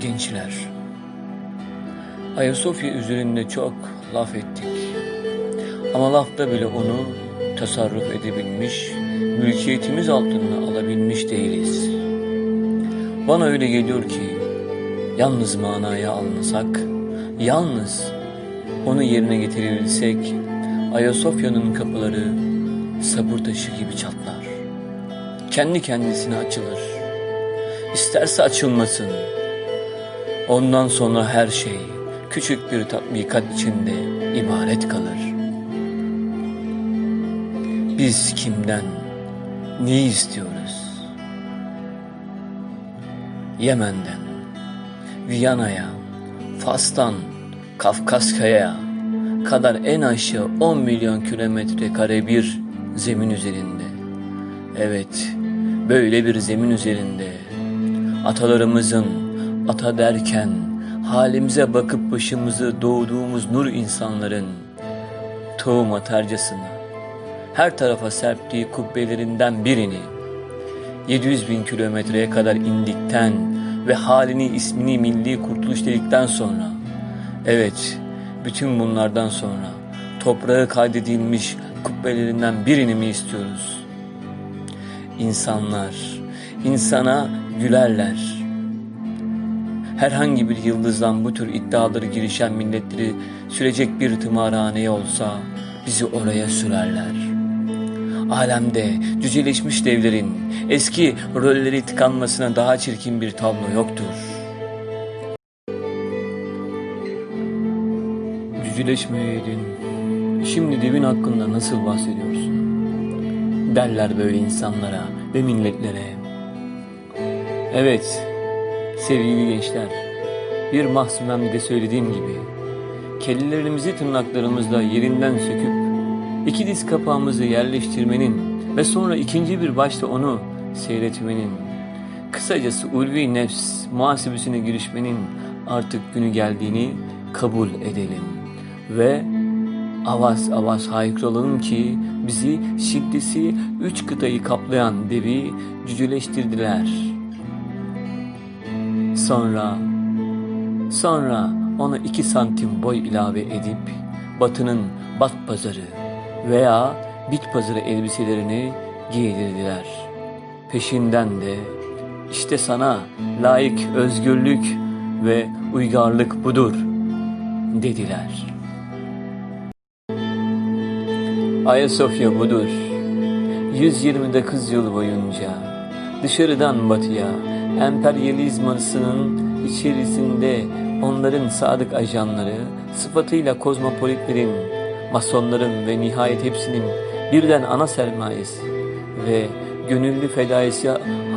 Gençler, Ayasofya üzerinde çok laf ettik. Ama lafta bile onu tasarruf edebilmiş, mülkiyetimiz altına alabilmiş değiliz. Bana öyle geliyor ki, yalnız manaya alınsak, yalnız onu yerine getirebilsek, Ayasofya'nın kapıları sabır taşı gibi çatlar. Kendi kendisine açılır. İsterse açılmasın. Ondan sonra her şey küçük bir tatbikat içinde ibaret kalır. Biz kimden ne istiyoruz? Yemen'den, Viyana'ya, Fas'tan, Kafkasya'ya kadar en aşağı 10 milyon kilometre kare bir zemin üzerinde. Evet, böyle bir zemin üzerinde atalarımızın ata derken halimize bakıp başımızı doğduğumuz nur insanların tohum atarcasına her tarafa serptiği kubbelerinden birini 700 bin kilometreye kadar indikten ve halini ismini milli kurtuluş dedikten sonra evet bütün bunlardan sonra toprağı kaydedilmiş kubbelerinden birini mi istiyoruz? İnsanlar insana gülerler. Herhangi bir yıldızdan bu tür iddiaları girişen milletleri sürecek bir tımarhaneye olsa bizi oraya sürerler. Alemde cüceleşmiş devlerin eski rolleri tıkanmasına daha çirkin bir tablo yoktur. Cüceleşmeyeydin. Şimdi devin hakkında nasıl bahsediyorsun? Derler böyle insanlara ve milletlere. Evet, sevgili gençler, bir mahsumemde söylediğim gibi, kellelerimizi tırnaklarımızla yerinden söküp, iki diz kapağımızı yerleştirmenin ve sonra ikinci bir başta onu seyretmenin, kısacası ulvi nefs muhasebesine girişmenin artık günü geldiğini kabul edelim. Ve avaz avaz haykıralım ki bizi şiddeti üç kıtayı kaplayan devi cüceleştirdiler.'' Sonra, sonra ona iki santim boy ilave edip batının bat pazarı veya bit pazarı elbiselerini giydirdiler. Peşinden de işte sana layık özgürlük ve uygarlık budur dediler. Ayasofya budur. 129 yıl boyunca dışarıdan batıya emperyalizmasının içerisinde onların sadık ajanları sıfatıyla kozmopolitlerin, masonların ve nihayet hepsinin birden ana sermayesi ve gönüllü fedaisi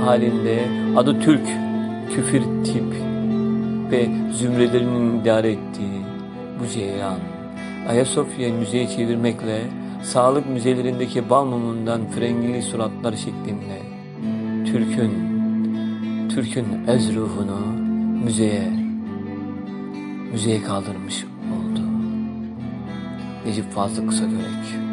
halinde adı Türk, küfür tip ve zümrelerinin idare ettiği bu cereyan Ayasofya'yı müzeye çevirmekle sağlık müzelerindeki bal mumundan frengili suratlar şeklinde Türk'ün Türk'ün öz ruhunu müzeye müzeye kaldırmış oldu. Necip Fazıl Kısagörek